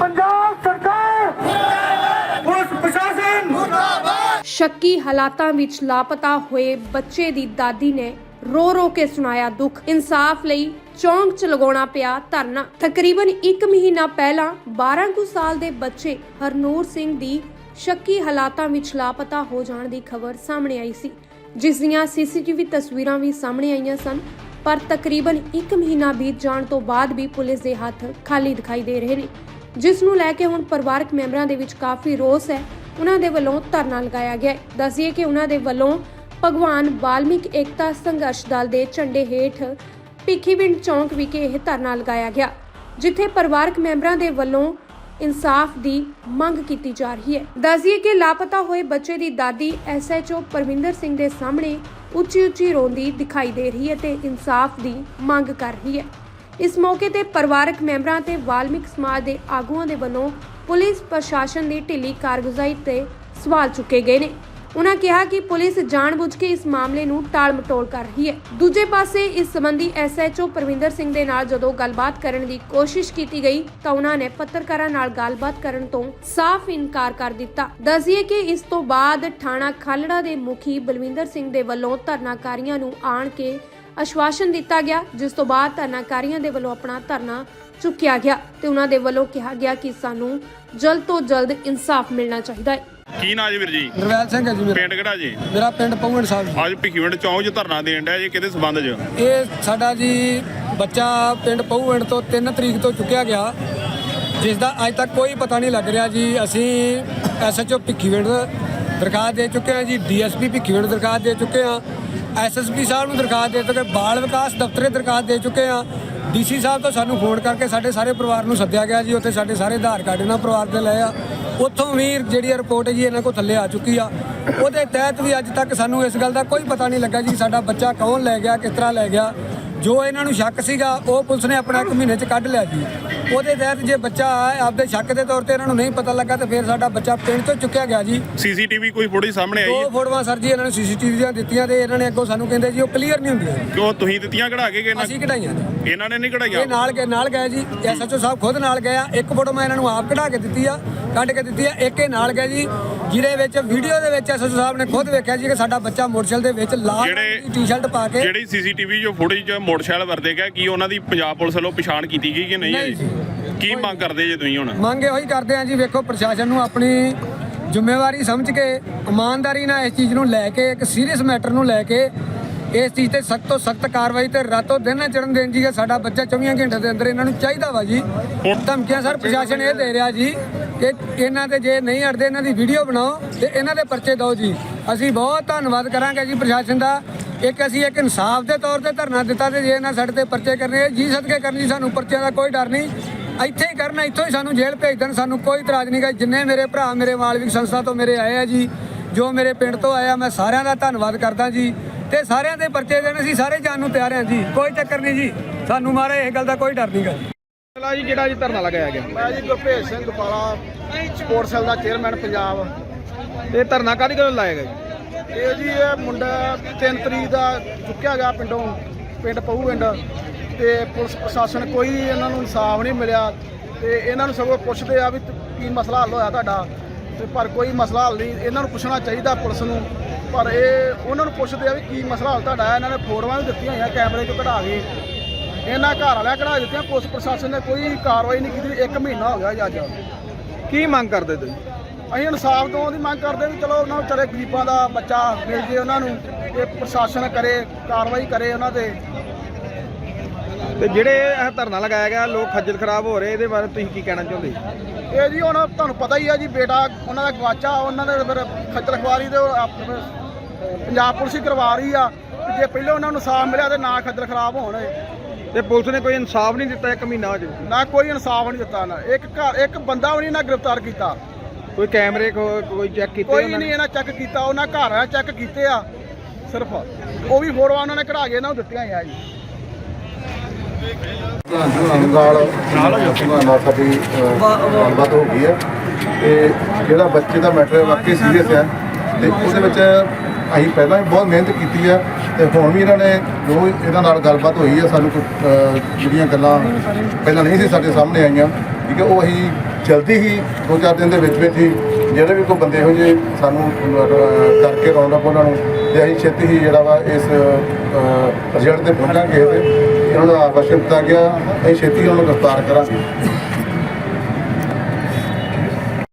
ਪੰਜਾਬ ਸਰਕਾਰ। ਪੁਲਿਸ ਪ੍ਰਸ਼ਾਸਨ। ਸ਼ੱਕੀ ਹਾਲਾਤਾਂ ਵਿੱਚ ਲਾਪਤਾ ਹੋਏ ਬੱਚੇ ਦੀ ਦਾਦੀ ਨੇ ਰੋ ਰੋ ਕੇ ਸੁਣਾਇਆ ਦੁੱਖ। ਇਨਸਾਫ ਲਈ ਚੌਂਕ ਚ ਲਗਾਉਣਾ ਪਿਆ ਧਰਨਾ। ਤਕਰੀਬਨ 1 ਮਹੀਨਾ ਪਹਿਲਾਂ 12 ਕੁ ਸਾਲ ਦੇ ਬੱਚੇ ਹਰਨੂਰ ਸਿੰਘ ਦੀ ਸ਼ੱਕੀ ਹਾਲਾਤਾਂ ਵਿੱਚ ਲਾਪਤਾ ਹੋ ਜਾਣ ਦੀ ਖਬਰ ਸਾਹਮਣੇ ਆਈ ਸੀ। ਜਿਸ ਦੀਆਂ ਸੀਸੀਟੀਵੀ ਤਸਵੀਰਾਂ ਵੀ ਸਾਹਮਣੇ ਆਈਆਂ ਸਨ। ਪਰ ਤਕਰੀਬਨ 1 ਮਹੀਨਾ ਬੀਤ ਜਾਣ ਤੋਂ ਬਾਅਦ ਵੀ ਪੁਲਿਸ ਦੇ ਹੱਥ ਖਾਲੀ ਦਿਖਾਈ ਦੇ ਰਹੇ ਨੇ। ਜਿਸ ਨੂੰ ਲੈ ਕੇ ਹੁਣ ਪਰਿਵਾਰਕ ਮੈਂਬਰਾਂ ਦੇ ਵਿੱਚ ਕਾਫੀ ਰੋਸ ਹੈ। ਉਹਨਾਂ ਦੇ ਵੱਲੋਂ ਧਰਨਾ ਲਗਾਇਆ ਗਿਆ ਹੈ। ਦੱਸੀਏ ਕਿ ਉਹਨਾਂ ਦੇ ਵੱਲੋਂ ਭਗਵਾਨ ਵਾਲਮੀਕ ਏਕਤਾ ਸੰਘਰਸ਼ ਦਲ ਦੇ ਝੰਡੇ ਹੇਠ ਭਿੱਖੀਵਿੰਡ ਚੌਂਕ ਵਿਖੇ ਇਹ ਧਰਨਾ ਲਗਾਇਆ ਗਿਆ, ਜਿੱਥੇ ਪਰਿਵਾਰਕ ਮੈਂਬਰਾਂ ਦੇ ਵੱਲੋਂ ਇਨਸਾਫ ਦੀ ਮੰਗ ਕੀਤੀ ਜਾ ਰਹੀ ਹੈ। ਦੱਸੀਏ ਕਿ ਲਾਪਤਾ ਹੋਏ ਬੱਚੇ ਦੀ ਦਾਦੀ ਐਸਐਚਓ ਪਰਵਿੰਦਰ ਸਿੰਘ ਦੇ ਸਾਹਮਣੇ ਉੱਚੀ ਉੱਚੀ ਰੋਂਦੀ ਦਿਖਾਈ ਦੇ ਰਹੀ ਹੈ ਤੇ ਇਨਸਾਫ ਦੀ ਮੰਗ ਕਰ ਰਹੀ ਹੈ। ਇਸ ਮੌਕੇ ਤੇ ਪਰਿਵਾਰਕ ਮੈਂਬਰਾਂ ਤੇ ਵਾਲਮੀਕ ਸਮਾਜ ਦੇ ਆਗੂਆਂ ਦੇ ਵੱਲੋਂ ਪੁਲਿਸ ਪ੍ਰਸ਼ਾਸਨ ਦੀ ਢਿੱਲੀ ਕਾਰਗੁਜ਼ਾਰੀ ਤੇ ਸਵਾਲ ਚੁੱਕੇ ਗਏ ਨੇ। ਉਹਨਾਂ ਕਿਹਾ ਕਿ ਪੁਲਿਸ ਜਾਣਬੁੱਝ ਕੇ ਇਸ ਮਾਮਲੇ ਨੂੰ ਟਾਲ-ਮਟੋਲ ਕਰ ਰਹੀ ਹੈ। ਦੂਜੇ ਪਾਸੇ ਇਸ ਸੰਬੰਧੀ ਐਸਐਚਓ ਪ੍ਰਵਿੰਦਰ ਸਿੰਘ ਦੇ ਨਾਲ ਜਦੋਂ ਗੱਲਬਾਤ ਕਰਨ ਦੀ ਕੋਸ਼ਿਸ਼ ਕੀਤੀ ਗਈ ਤਾਂ ਉਹਨਾਂ ਨੇ ਪੱਤਰਕਾਰਾਂ ਨਾਲ ਗੱਲਬਾਤ ਕਰਨ ਤੋਂ ਸਾਫ਼ ਇਨਕਾਰ ਕਰ ਦਿੱਤਾ। ਦੱਸੀਏ ਕਿ ਇਸ ਤੋਂ ਬਾਅਦ ਥਾਣਾ ਖਾਲੜਾ ਦੇ ਮੁਖੀ ਬਲਵਿੰਦਰ ਸਿੰਘ ਦੇ ਵੱਲੋਂ ਧਰਨਾਕਾਰੀਆਂ ਨੂੰ ਆਣ ਕੇ ਆਸ਼ਵਾਸਨ ਦਿੱਤਾ ਗਿਆ ਜਿਸ ਤੋਂ ਬਾਅਦ ਧਰਨਾਕਾਰੀਆਂ ਦੇ ਵੱਲੋਂ ਆਪਣਾ ਧਰਨਾ ਚੁੱਕਿਆ ਗਿਆ ਤੇ ਉਹਨਾਂ ਦੇ ਵੱਲੋਂ ਕਿਹਾ ਗਿਆ ਕਿ ਸਾਨੂੰ ਜਲਦ ਤੋਂ ਜਲਦ ਇਨਸਾਫ ਮਿਲਣਾ ਚਾਹੀਦਾ ਹੈ। ਕੀ ਨਾਂ ਜੀ ਵੀਰ ਜੀ? ਨਰਵੈਲ ਸਿੰਘ ਹੈ ਜੀ ਮੇਰਾ। ਪਿੰਡ ਕਿਹੜਾ ਜੀ? ਮੇਰਾ ਪਿੰਡ ਪੌਂਗਣ ਸਾਹਿਬ ਜੀ। ਅੱਜ ਭਿੱਖੀਵਿੰਡ ਚੌਂਕ 'ਚ ਧਰਨਾ ਦੇਣ ਡਿਆ ਜੀ ਕਿਹਦੇ ਸਬੰਧ 'ਚ? ਇਹ ਸਾਡਾ ਜੀ ਬੱਚਾ ਪਿੰਡ ਪੌਂਗਣ ਤੋਂ 3 ਤਰੀਕ ਤੋਂ ਚੁੱਕਿਆ ਗਿਆ ਜਿਸ ਦਾ ਅੱਜ ਤੱਕ ਕੋਈ ਪਤਾ ਨਹੀਂ ਲੱਗ ਰਿਹਾ ਜੀ। ਅਸੀਂ ਐਸਐਚਓ ਭਿੱਖੀਵਿੰਡ ਦਰਖਾਸਤ ਦੇ ਚੁੱਕੇ ਹਾਂ ਜੀ ਡੀਐਸਪੀ ਭਿੱਖੀਵਿੰਡ ਦਰਖਾਸਤ ਦੇ ਚੁੱਕੇ ਹਾਂ। ਐਸਐਸਪੀ ਸਾਹਿਬ ਨੂੰ ਦਰਖਾਸਤ ਦੇ ਚੁੱਕੇ ਬਾਲ ਵਿਕਾਸ ਦਫ਼ਤਰੇ ਦਰਖਾਸਤ ਦੇ ਚੁੱਕੇ ਹਾਂ ਡੀਸੀ ਸਾਹਿਬ ਤੋਂ ਸਾਨੂੰ ਫੋਨ ਕਰਕੇ ਸਾਡੇ ਸਾਰੇ ਪਰਿਵਾਰ ਨੂੰ ਸੱਦਿਆ ਗਿਆ ਜੀ, ਉੱਥੇ ਸਾਡੇ ਸਾਰੇ ਆਧਾਰ ਕਾਰਡ ਇਹਨਾਂ ਪਰਿਵਾਰ ਦੇ ਲਏ ਆ। ਉੱਥੋਂ ਵੀ ਜਿਹੜੀ ਰਿਪੋਰਟ ਹੈ ਜੀ, ਇਹਨਾਂ ਕੋਲ ਥੱਲੇ ਆ ਚੁੱਕੀ ਆ। ਉਹਦੇ ਤਹਿਤ ਵੀ ਅੱਜ ਤੱਕ ਸਾਨੂੰ ਇਸ ਗੱਲ ਦਾ ਕੋਈ ਪਤਾ ਨਹੀਂ ਲੱਗਾ ਜੀ, ਸਾਡਾ ਬੱਚਾ ਕੌਣ ਲੈ ਗਿਆ, ਕਿਸ ਤਰ੍ਹਾਂ ਲੈ ਗਿਆ। ਜੋ ਇਹਨਾਂ ਨੂੰ ਸ਼ੱਕ ਸੀਗਾ ਉਹ ਪੁਲਿਸ ਨੇ ਆਪਣਾ ਇੱਕ ਮਹੀਨੇ ਚ ਕੱਢ ਲਿਆ ਜੀ। ਉਹਦੇ ਤਹਿਤ ਜੇ ਬੱਚਾ ਆਪਦੇ ਸ਼ੱਕ ਦੇ ਤੌਰ ਤੇ ਇਹਨਾਂ ਨੂੰ ਨਹੀਂ ਪਤਾ ਲੱਗਾ ਤੇ ਫਿਰ ਸਾਡਾ ਬੱਚਾ ਪਿੰਡ ਤੋਂ ਚੁੱਕਿਆ ਗਿਆ ਜੀ। ਸੀਸੀਟੀਵੀ ਕੋਈ ਫੋਟੋ ਸਾਹਮਣੇ ਆਈ ਦੋ? ਫੋਟੋਆਂ ਸਰ ਜੀ ਇਹਨਾਂ ਨੂੰ ਸੀਸੀਟੀਵੀ ਦੀਆਂ ਦਿੱਤੀਆਂ ਤੇ ਇਹਨਾਂ ਨੇ ਅੱਗੋਂ ਸਾਨੂੰ ਕਹਿੰਦੇ ਜੀ ਉਹ ਕਲੀਅਰ ਨਹੀਂ ਹੁੰਦੀਆਂ। ਕਿਉਂ? ਤੁਸੀਂ ਦਿੱਤੀਆਂ ਕਢਾ ਕੇ ਗਏ ਨਾ ਅਸੀਂ ਕਢਾਈਆਂ ਨੇ। ਇਹਨਾਂ ਨੇ ਨਹੀਂ ਇਹ ਕਢਾਈਆਂ ਨਾਲ ਗਏ ਨਾਲ ਗਏ ਜੀ। ਐਸਐਚਓ ਸਾਹਿਬ ਖੁਦ ਨਾਲ ਗਏ ਆ। ਇੱਕ ਫੋਟੋ ਮੈਂ ਇਹਨਾਂ ਨੂੰ ਆਪ ਕਢਾ ਕੇ ਦਿੱਤੀ ਆ ਕੱਢ ਕੇ ਦਿੱਤੀ ਆ। ਇੱਕ ਇਹ ਨਾਲ ਗਏ ਜੀ। ਜਿਹਦੇ ਵਿੱਚ ਵੀਡੀਓ ਦੇ ਵਿੱਚ ਐਸਐਚਓ ਸਾਹਿਬ ਨੇ ਖੁਦ ਵੇਖਿਆ ਜੀ ਕਿ ਸਾਡਾ ਬੱਚਾ ਮੋਟਰਸਾਈਕਲ ਦੇ ਵਿੱਚ ਲਾਲ ਜਿਹੜੇ- ਟੀ-ਸ਼ਰਟ ਪਾ ਕੇ ਜਿਹੜੀ ਸੀਸੀਟੀਵੀ ਜੋ ਫੁਟੇਜ 'ਚ ਮੋਟਰਸਾਈਕਲ ਵਰਤੇ ਗਿਆ ਕੀ ਉਹਨਾਂ ਦੀ ਪੰਜਾਬ ਪੁਲਿਸ ਵੱਲੋਂ ਪਛਾਣ ਕੀਤੀ ਗਈ ਕਿ ਨਹੀਂ ਨਹੀਂ ਅਜੇ? ਕੀ ਮੰਗ ਕਰਦੇ ਜੇ ਤੁਸੀਂ ਹੁਣ? ਮੰਗ ਇਹੋ ਹੀ ਕਰਦੇ ਆ ਜੀ ਵੇਖੋ ਪ੍ਰਸ਼ਾਸਨ ਨੂੰ ਆਪਣੀ ਜ਼ਿੰਮੇਵਾਰੀ ਸਮਝ ਕੇ ਇਮਾਨਦਾਰੀ ਨਾਲ ਇਸ ਚੀਜ਼ ਨੂੰ ਲੈ ਕੇ ਇੱਕ ਸੀਰੀਅਸ ਮੈਟਰ ਨੂੰ ਲੈ ਕੇ ਇਸ ਚੀਜ਼ ਤੇ ਸਖਤ ਤੋਂ ਸਖਤ ਕਾਰਵਾਈ ਤੇ ਰਾਤੋਂ ਦਿਨ ਨਾ ਚੜਨ ਦੇਣ ਜੀ ਕਿ ਸਾਡਾ ਬੱਚਾ 24 ਘੰਟੇ ਦੇ ਅੰਦਰ ਇਹਨਾਂ ਨੂੰ ਚਾਹੀਦਾ ਵਾ ਜੀ। ਧਮਕੀਆਂ ਸਰ ਪ੍ਰਸ਼ਾਸਨ ਇਹ ਦੇ ਰਿਹਾ ਜੀ। ਕਿ ਇਹਨਾਂ ਤੇ ਜੇ ਨਹੀਂ ਅੜਦੇ, ਇਹਨਾਂ ਦੀ ਵੀਡੀਓ ਬਣਾਓ ਤੇ ਇਹਨਾਂ ਦੇ ਪਰਚੇ ਦਿਓ ਜੀ। ਅਸੀਂ ਬਹੁਤ ਧੰਨਵਾਦ ਕਰਾਂਗੇ ਜੀ ਪ੍ਰਸ਼ਾਸਨ ਦਾ। ਇੱਕ ਅਸੀਂ ਇੱਕ ਇਨਸਾਫ ਦੇ ਤੌਰ ਤੇ ਧਰਨਾ ਦਿੱਤਾ ਤੇ ਜੇ ਇਹਨਾਂ ਸਾਡੇ ਤੇ ਪਰਚੇ ਕਰਨੇ ਜੀ ਸਦਕੇ ਕਰਨੀ, ਸਾਨੂੰ ਪਰਚਿਆਂ ਦਾ ਕੋਈ ਡਰ ਨਹੀਂ। ਇੱਥੇ ਹੀ ਕਰਨਾ, ਇੱਥੋਂ ਹੀ ਸਾਨੂੰ ਜੇਲ੍ਹ ਭੇਜ ਦੇਣ, ਸਾਨੂੰ ਕੋਈ ਇਤਰਾਜ਼ ਨਹੀਂ ਗਾ। ਜਿੰਨੇ ਮੇਰੇ ਭਰਾ, ਮੇਰੇ ਮਾਲਵਿਕ ਸੰਸਥਾ ਤੋਂ ਮੇਰੇ ਆਏ ਆ ਜੀ, ਜੋ ਮੇਰੇ ਪਿੰਡ ਤੋਂ ਆਇਆ ਮੈਂ ਸਾਰਿਆਂ ਦਾ ਧੰਨਵਾਦ ਕਰਦਾ ਜੀ। ਤੇ ਸਾਰਿਆਂ ਦੇ ਪਰਚੇ ਦੇਣ, ਅਸੀਂ ਸਾਰੇ ਜਾਣ ਨੂੰ ਤਿਆਰ ਹਾਂ ਜੀ। ਕੋਈ ਚੱਕਰ ਨਹੀਂ ਜੀ। ਸਾਨੂੰ ਮਾਰੇ, ਇਹ ਗੱਲ ਦਾ ਕੋਈ ਡਰ ਨਹੀਂ ਗਾ। ਮਸਲਾ ਜੀ ਜਿਹੜਾ ਜੀ ਧਰਨਾ ਲਗਾਇਆ ਗਿਆ? ਮੈਂ ਜੀ ਗੁਰਭੇਜ ਸਿੰਘ ਗੋਪਾਲਾ ਸਪੋਰਟਸ ਸੈੱਲ ਦਾ ਚੇਅਰਮੈਨ ਪੰਜਾਬ। ਇਹ ਧਰਨਾ ਕਾਹਦੀ ਗੱਲ ਲਾਇਆ ਗਿਆ ਜੀ? ਇਹ ਜੀ ਇਹ ਮੁੰਡਾ 3 ਤਰੀਕ ਦਾ ਚੁੱਕਿਆ ਗਿਆ ਪਿੰਡੋਂ ਪਿੰਡ ਪਹੂ ਪਿੰਡ। ਤੇ ਪੁਲਿਸ ਪ੍ਰਸ਼ਾਸਨ ਕੋਈ ਇਹਨਾਂ ਨੂੰ ਇਨਸਾਫ ਨਹੀਂ ਮਿਲਿਆ। ਤੇ ਇਹਨਾਂ ਨੂੰ ਸਗੋਂ ਪੁੱਛਦੇ ਆ ਵੀ ਤ- ਕੀ ਮਸਲਾ ਹੱਲ ਹੋਇਆ ਤੁਹਾਡਾ? ਤੇ ਪਰ ਕੋਈ ਮਸਲਾ ਹੱਲ ਨਹੀਂ ਇਹਨਾਂ ਨੂੰ ਪੁੱਛਣਾ ਚਾਹੀਦਾ ਪੁਲਿਸ ਨੂੰ। ਪਰ ਇਹ ਉਹਨਾਂ ਨੂੰ ਪੁੱਛਦੇ ਆ ਵੀ ਕੀ ਮਸਲਾ ਹੱਲ ਤੁਹਾਡਾ ਇਹਨਾਂ ਨੇ ਫੋਟੋਆਂ ਵੀ ਦਿੱਤੀਆਂ ਹੋਈਆਂ ਕੈਮਰੇ 'ਚੋਂ ਕਢਾ ਕੇ। ਇਹਨਾਂ ਘਰ ਵਾਲਿਆਂ ਕਢਾ ਦਿੱਤੀਆਂ ਪੁਲਿਸ ਪ੍ਰਸ਼ਾਸਨ ਨੇ ਕੋਈ ਕਾਰਵਾਈ ਨਹੀਂ ਕੀਤੀ ਇੱਕ ਮਹੀਨਾ ਹੋ ਗਿਆ ਜੀ ਅੱਜ। ਕੀ ਮੰਗ ਕਰਦੇ ਤੁਸੀਂ? ਅਸੀਂ ਇਨਸਾਫ ਤੋਂ ਦੀ ਮੰਗ ਕਰਦੇ ਵੀ ਚਲੋ ਉਹਨਾਂ ਵਿਚਾਰੇ ਗਰੀਬਾਂ ਦਾ ਬੱਚਾ ਮਿਲ ਜੇ ਉਹਨਾਂ ਨੂੰ ਇਹ ਪ੍ਰਸ਼ਾਸਨ ਕਰੇ ਕਾਰਵਾਈ ਕਰੇ ਉਹਨਾਂ ਤੇ। ਤੇ ਜਿਹੜੇ ਇਹ ਧਰਨਾ ਲਗਾਇਆ ਗਿਆ ਲੋਕ ਖੱਜਲ ਖਰਾਬ ਹੋ ਰਹੇ ਇਹਦੇ ਬਾਰੇ ਤੁਸੀਂ ਕੀ ਕਹਿਣਾ ਚਾਹੁੰਦੇ? ਇਹ ਜੀ ਹੁਣ ਤੁਹਾਨੂੰ ਪਤਾ ਹੀ ਆ ਜੀ ਬੇਟਾ ਉਹਨਾਂ ਦਾ ਗਵਾਚਾ ਉਹਨਾਂ ਦੇ ਫਿਰ ਖੱਜਲ ਖਵਾਰੀ ਦੇ ਪੰਜਾਬ ਪੁਲਿਸ ਹੀ ਕਰਵਾ ਰਹੀ ਆ ਜੇ ਪਹਿਲਾਂ ਉਹਨਾਂ ਨੂੰ ਇਨਸਾਫ ਮਿਲਿਆ ਤੇ ਨਾ ਖੱਜਲ ਖਰਾਬ ਹੋਣ। ਤੇ ਪੁਲਿਸ ਨੇ ਕੋਈ ਇਨਸਾਫ ਨਹੀਂ ਦਿੱਤਾ ਇੱਕ ਮਹੀਨਾ ਹੋ ਜਾਊ ਨਾ ਕੋਈ ਇਨਸਾਫ ਨਹੀਂ ਦਿੱਤਾ ਨਾ। ਇੱਕ ਘਰ ਇੱਕ ਬੰਦਾ ਵੀ ਨਹੀਂ ਨਾ ਗ੍ਰਿਫਤਾਰ ਕੀਤਾ। ਕੋਈ ਕੈਮਰੇ ਕੋ- ਕੋਈ ਚੈੱਕ ਕੀਤੇ ਕੋਈ ਉਹਨਾਂ ਨੇ? ਨਹੀਂ ਇਹਨਾਂ ਚੈੱਕ ਕੀਤਾ ਉਹਨਾਂ ਘਰ ਚੈੱਕ ਕੀਤੇ ਆ ਸਿਰਫ। ਉਹ ਵੀ ਫੋਟੋਆਂ ਉਹਨਾਂ ਨੇ ਕਢਾ ਕੇ ਇਹਨਾਂ ਨੂੰ ਦਿੱਤੀਆਂ ਆ ਜੀ। ਨਾਲ ਨਾਲ ਸਾਡੀ ਅਹ, ਗੱਲਬਾਤ ਹੋ ਗਈ ਹੈ। ਤੇ ਜਿਹੜਾ ਬੱਚੇ ਦਾ ਮੈਟਰ ਵਾਕਈ ਸੀਰੀਅਸ ਹੈ। ਤੇ ਉਹਦੇ ਵਿੱਚ ਅਸੀਂ ਪਹਿਲਾਂ ਵੀ ਬਹੁਤ ਮਿਹਨਤ ਕੀਤੀ ਹੈ ਤੇ ਹੁਣ ਵੀ ਇਹਨਾਂ ਨੇ ਜੋ ਇਹਨਾਂ ਨਾਲ ਗੱਲਬਾਤ ਹੋਈ ਹੈ ਸਾਨੂੰ ਕੁਝ, ਅਹ, ਜਿਹੜੀਆਂ ਗੱਲਾਂ ਪਹਿਲਾਂ ਨਹੀਂ ਸੀ ਸਾਡੇ ਸਾਹਮਣੇ ਆਈਆਂ ਠੀਕ ਹੈ ਉਹ ਅਸੀਂ ਜਲਦੀ ਹੀ ਦੋ ਚਾਰ ਦਿਨ ਦੇ ਵਿੱਚ ਵਿੱਚ ਹੀ ਜਿਹੜੇ ਵੀ ਕੋਈ ਬੰਦੇ ਇਹੋ ਜਿਹੇ ਸਾਨੂੰ ਅਹ, ਕਰਕੇ ਰੌਂਡ ਅਪ ਉਹਨਾਂ ਨੂੰ ਤੇ ਅਸੀਂ ਛੇਤੀ ਹੀ ਜਿਹੜਾ ਵਾ ਇਸ ਰਿਜ਼ਲਟ ਤੇ ਪਹੁੰਚਾਂਗੇ ਤੇ ਇਹਨਾਂ ਦਾ ਆਕਰਸ਼ਣ ਦਿੱਤਾ ਗਿਆ ਅਸੀਂ ਛੇਤੀ ਉਹਨਾਂ ਨੂੰ ਗ੍ਰਿਫਤਾਰ ਕਰਾਂਗੇ।